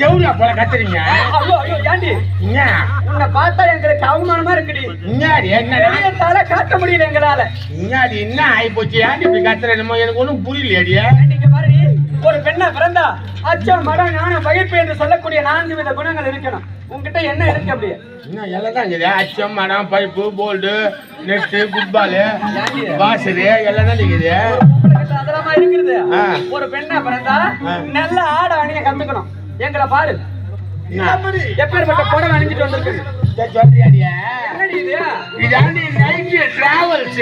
ஜவுளியா போல கத்துறீங்க? ஐயோ ஐயோ ஏண்டி? உன்னை பார்த்தா எங்களுக்கு அவமானமா இருக்குடி. என்னடி என்ன? வெளியத்தால காட்ட முடியல எங்களால. என்னடி என்ன ஆகி போச்சு ஏன்டி இப்படி எனக்கு ஒண்ணும் புரியலையடி. நீங்க பாரு ஒரு பெண்ணா பிறந்தா அச்சம் மடம் ஞானம் பகிர்ப்பு என்று சொல்லக்கூடிய நான்கு வித குணங்கள் இருக்கணும். உன்கிட்ட என்ன இருக்கு அப்படியே என்ன எல்லாம் தான் இருக்குது. அச்சம் மடம் pipe bolt nut foot valve washer எல்லாம் தான் இருக்குது. உங்ககிட்ட அதெல்லாமா. ஒரு பெண்ணா பிறந்தா. நல்ல ஆட அணிய கத்துக்கணும். எங்களை பாரு? எப்பேற்பட்ட புடவை அணிஞ்சிட்டு வந்திருக்கு இதாண்டி நைட்டு டிராவல்ஸ்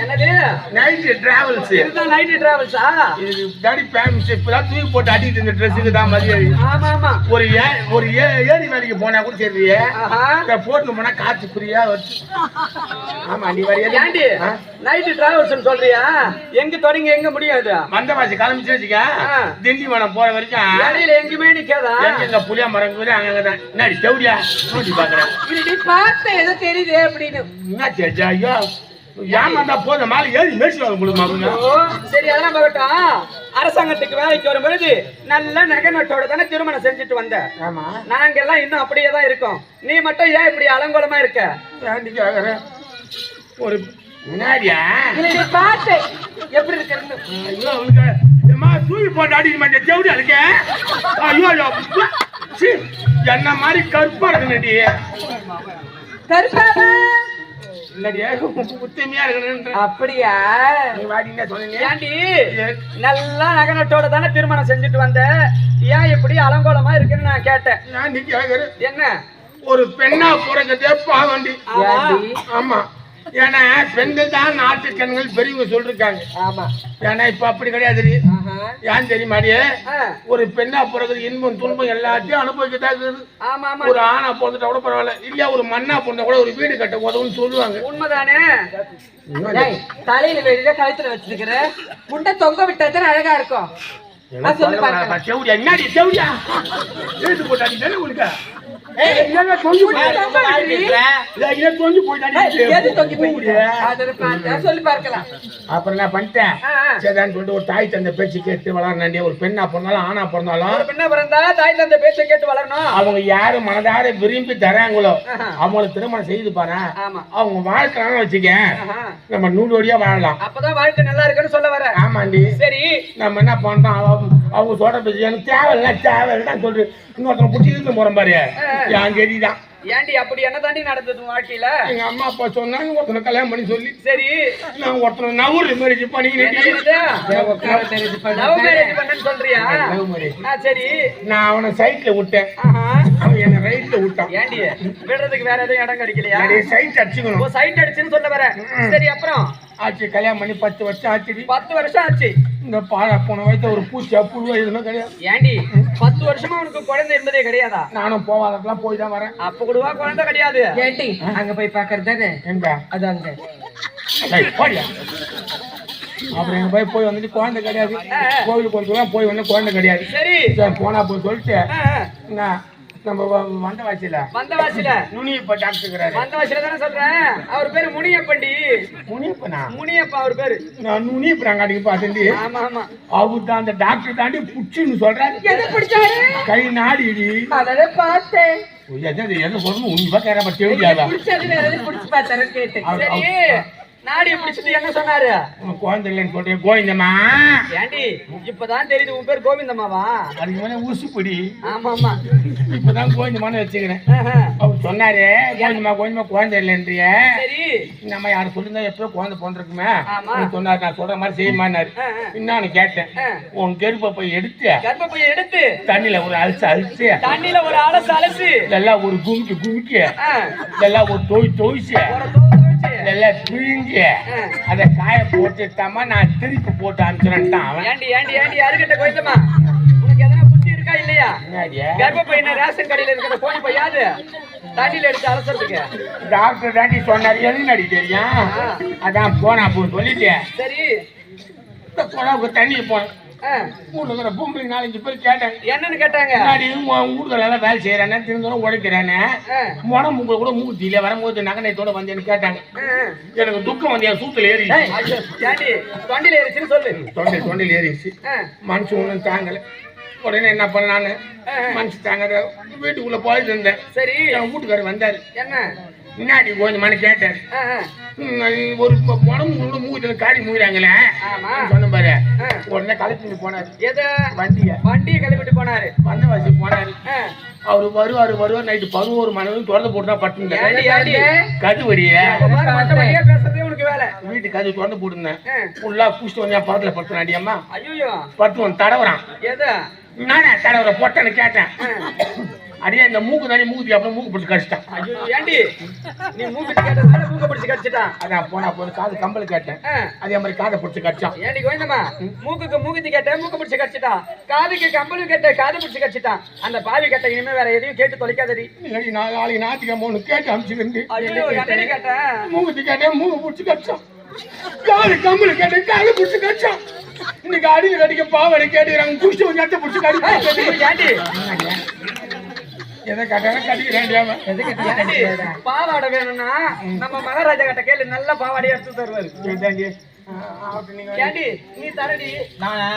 என்னது? நைட்டு டிராவல்ஸ் இதுதான் நைட்டு டிராவல்ஸா இது தாடி ஃபேமஸ் இப்பதான் தூக்கி போட்டு அடிக்கிட்டு இந்த ட்ரெஸ்ஸுக்கு தான் மரியாதை ஆமா ஆமா. ஒரு ஏ ஒரு ஏ ஏரி வேலைக்கு போனா கூட சரி போட்டு போனா காத்து ஃப்ரீயா வருது. ஆமா நீ வரையா ஏண்டி? நைட்டு டிராவல்ஸ் சொல்றியா? எங்க தொடங்கி எங்க முடியாது? மந்தவாசி கிளம்பிச்சு வச்சுக்க. திண்டிவனம் போற வரைக்கும். இடையில எங்குமே நிக்காதா? எங்க எங்க புளியா மரம் அங்க தான். என்னடி செவடியா? பாக்குறேன் பார்த்த ஏதோ தெரியுது அப்படின்னு. என்ன சேச்சா ஐயோ ஏமாந்தா போதும். மேல ஏறி மேய்ச்சி ஓ, சரி அதெல்லாம் பார்க்கட்டும். அரசாங்கத்துக்கு வேலைக்கு வரும் பொழுது நல்ல நகை நட்டோட தானே திருமணம் செஞ்சுட்டு வந்த. ஆமா. நாங்க எல்லாம் இன்னும் அப்படியே தான் இருக்கோம். நீ மட்டும் ஏன் இப்படி அலங்கோலமா இருக்க? ஒரு என்னடியா நீ பார்த்து. எப்படி இருக்கிறது ஏம்மா தூக்கி போட்டு அடிக்க மாட்டேன் செவடியா இருக்க ஐயோ என்ன மாதிரி கருப்பா இருக்கணுடி கருப்பாவா அப்படியா? நல்லா நகனட்டோட தானே திருமணம் செஞ்சுட்டு வந்த? ஏன் இப்படி அலங்கோலமா இருக்குன்னு நான் கேட்டேன். என்ன? ஒரு பெண்ணா பிறக்கதே பாவண்டி ஆமா. ஏன்னா பெண்கள் தான் நாட்டு கண்கள் பெரியவங்க சொல்லிருக்காங்க. ஆமா. ஏன்னா இப்ப அப்படி கிடையாது ஏன் தெரியுமாடியே ஒரு பெண்ணா பிறகுது இன்பம் துன்பம் எல்லாத்தையும் அனுபவிக்கத்தான் இருக்குது. ஒரு ஆணா பிறந்துட்டா கூட பரவாயில்ல. இல்லையா ஒரு மண்ணா பிறந்தா கூட ஒரு வீடு கட்ட உதவுன்னு சொல்லுவாங்க. உண்மைதானே? தலையில வெளியில கழுத்துல வச்சிருக்கிற. முண்டை தொங்க விட்டா தானே அழகா இருக்கும். சொல்லி பார்க்கிறேன். செவடியா என்னடி செவடியா எழுத்து போட்டாடி தானே உனக்கு அப்புறம் என்ன பண்ணிட்டேன். சரிதான் சொல்லிட்டு ஒரு தாய் தந்தை பேச்சு கேட்டு வளர்னாண்டி ஒரு பெண்ணா பிறந்தாலும் ஆணா பிறந்தாலும் ஒரு பெண்ணா பிறந்தா தாய் தந்தை பேச்ச கேட்டு வளரணும். அவங்க யாரு மனதார விரும்பி தராங்களோ. அவங்களுக்கு திருமணம் செய்து பாரு. அவங்க வாழ்க்கைன்னு வச்சுக்க. நம்ம நூலோடியா வாழலாம். அப்பதான் வாழ்க்கை நல்லா இருக்குன்னு சொல்ல வர. ஆமாண்டி. சரி. நம்ம என்ன பண்றோம்? அவங்க சொல்ற பேச்சு எனக்கு தேவையில்ல தேவையில்லைன்னு சொல்லிட்டு இன்னொருத்தனை பிடிச்சி இழுத்து போறேன் பாரு என் கெதி தான் ஏண்டி அப்படி என்ன தாண்டி நடந்தது வாழ்க்கையில? எங்க அம்மா அப்பா சொன்னாங்க ஒருத்தனை கல்யாணம் பண்ணி சொல்லி. சரி. நான் ஒருத்தனை நவுறு மேரேஜ் என்னது? லவ் மேரேஜ் பண்ணேன்னு சொல்றியா? சரி. நான் அவனை சைட்ல விட்டேன். அவன் என்ன ரைட்ல விட்டான். ஏண்டி? விடுறதுக்கு வேற எதுவும் இடம் கிடைக்கலையா? சைட் அடிச்சுக்கணும். சைட் அடிச்சுன்னு சொல்ல வர. சரி அப்புறம்? ஆச்சு கல்யாணம் பண்ணி பத்து வருஷம் ஆச்சு பத்து வருஷம் ஆச்சு. இந்த பாழ போன வயசு ஒரு பூச்சி புழுவா எதுவுமே கிடையாது. ஏண்டி பத்து வருஷமா உனக்கு குழந்தை இருந்ததே கிடையாதா? நானும் போவாதெல்லாம் போய் தான் வரேன். அப்ப கூடவா குழந்தை கிடையாது? ஏண்டி அங்க போய் பாக்குறது தானே? எங்க? அது அங்க. அப்புறம் எங்க போய் போய் வந்துட்டு குழந்தை கிடையாது. கோவிலுக்கு போய் வந்து குழந்தை கிடையாது. சரி. சரி போனா போய் சொல்லிட்டு. என்ன நம்ம வந்தவாசியில வந்தவாசில நுனி இப்ப டாக்டர் வந்தவாசில தானே சொல்றேன். அவர் பேரு முனியப்பண்டி. முனியப்பனா? முனியப்பா அவர் பேரு. நான் நுனி இப்ப நாங்க அடிக்க ஆமா ஆமா. அவர் தான் அந்த டாக்டர் தாண்டி புச்சுன்னு சொல்றாரு. எதை பிடிச்சாரு? கை நாடிடி. அதோட பார்த்தேன். எது சொல்லணும் உன்னிப்பா கேர பத்தி பிடிச்சது பிடிச்சு பார்த்தாரு கேட்டேன். நாடிய பிடிச்சிட்டு என்ன சொன்னாரு? குழந்தை இல்லைன்னு சொல்றேன் கோவிந்தம்மா. ஏண்டி இப்பதான் தெரியுது உன் பேர் கோவிந்தம்மாவா? அதுக்கு மேலே ஊசுப்படி. ஆமா ஆமா. இப்பதான் கோவிந்தமான்னு வச்சுக்கிறேன். அவர் சொன்னாரு கோவிந்தமா கோவிந்தமா குழந்தை இல்லைன்றிய. சரி. நம்ம யாரும் சொல்லியிருந்தா எப்பயோ குழந்தை. அவரு சொன்னாரு நான் சொல்ற மாதிரி செய்யுமான்னாரு. இன்னொன்னு கேட்டேன். உன் கெருப்பை போய் எடுத்து கர்ப்பப்பையை எடுத்து. தண்ணியில ஒரு அலசு அலசி. தண்ணியில ஒரு அலசு அலசு. இதெல்லாம் ஒரு குமிக்கி குமிக்கி. இதெல்லாம் ஒரு தொய் தொய்ச்சு இதெல்லாம் பிழிஞ்சு. அதை காய போட்டுட்டாமா நான் திருப்பி போட்டு அனுப்பிச்சுறேன்ட்டான் அவன். ஏண்டி ஏண்டி ஏண்டி கோயிந்தம்மா உனக்கு எதனா புத்தி இருக்கா இல்லையா? கர்ப்பப்பை என்ன ரேஷன் கடையில இருக்கிற கோழி பையாது? தண்ணியில எடுத்து அலசறதுக்கு. டாக்டர் தாண்டி சொன்னாரு எது நடி தெரியும்? அதான் போனா அப்படின்னு சொல்லிட்டு சரி. தண்ணி போனேன். ஊர்ல இருக்கிற பொம்பளை நாலஞ்சு பேர் கேட்டாங்க. என்னன்னு கேட்டாங்க? ஊர்கள் எல்லாம் வேலை செய்யறானே திருந்தோம் உழைக்கிறானே ஆ. மனம் உங்களை கூட மூத்தியில வரும்போது நகனத்தோட வந்தேன்னு கேட்டாங்க. எனக்கு துக்கம் வந்து என் சூத்துல ஏறி தொண்டில ஏறிச்சுன்னு சொல்லு. தொண்டை தொண்டையில் ஏறிச்சு. மனுஷன் ஒன்றும் தாங்கல. உடனே என்ன பண்ணான்னு மனுஷன் தாங்க வீட்டுக்குள்ள போயிட்டு இருந்தேன். சரி. என் வீட்டுக்காரர் வந்தாரு. என்ன? முன்னாடி கொஞ்சம் மனு கேட்டாரு ஆ, ஆ. ம், ஒரு உடம்பு கூட மூக்கத்துல காடி மூகிறாங்களே ஆமா. சொன்ன பாரு. உடனே கலப்பிட்டு போனாரு. எது? வண்டிய. வண்டியை கிளப்பிட்டு போனாரு. வந்தவாசி போனாரு. ஆ. அவரு வருவாரு வருவார் நைட்டு பதினோரு மணி வரைக்கும் திறந்து போட்டு தான் பட்டுருந்தேன் கதுவடிய உனக்கு வேலை. வீட்டு கதவு திறந்து போட்டுருந்தேன். ஃபுல்லா குடிச்சிட்டு வந்து என் பக்கத்துல படுத்துனாடி அம்மா ஐயோ படுத்து வந்து தடவுறான். எது? நானே தடவுற? பொட்டன்னு கேட்டேன். அடியே இந்த மூக்கு தானே மூக்கு அப்புறம் மூக்கு பிடிச்சி கடிச்சிட்டான். ஐயோ ஏண்டி? நீ மூக்கு கேட்டதுனால மூக்க பிடிச்சு கடிச்சிட்டான்? அதான் போனா போது காது கம்பல் கேட்டேன். அதே மாதிரி காதை பிடிச்சி கடிச்சான். ஏண்டி கோவிந்தம்மா? மூக்குக்கு மூக்குத்தி கேட்ட மூக்கு பிடிச்சு கடிச்சிட்டான். காதுக்கு கம்பளு கேட்ட காது பிடிச்சு கடிச்சிட்டான். அந்த பாவி கேட்ட இனிமே வேற எதையும் கேட்டு தொலைக்காதடி. இல்லாட்டி நான் நாளைக்கு ஞாயிற்றுக்கிழமை ஒன்று கேட்டு என்னடி கேட்டேன்? மூக்குத்தி கேட்டேன் மூக்கு பிடிச்சி கடிச்சான். காது கம்பல் கேட்டேன் காது பிடிச்சி கடிச்சான். இன்னைக்கு அடியில் கடிக்க பாவடை கேட்டுக்கிறாங்க. குடிச்சு நெட்டை பிடிச்சி கடிக்க எதை பாவாடை வேணும்னா நம்ம மகாராஜா கிட்ட கேளு நல்ல பாவாடையை எடுத்து தருவாரு நீ தரடி நானா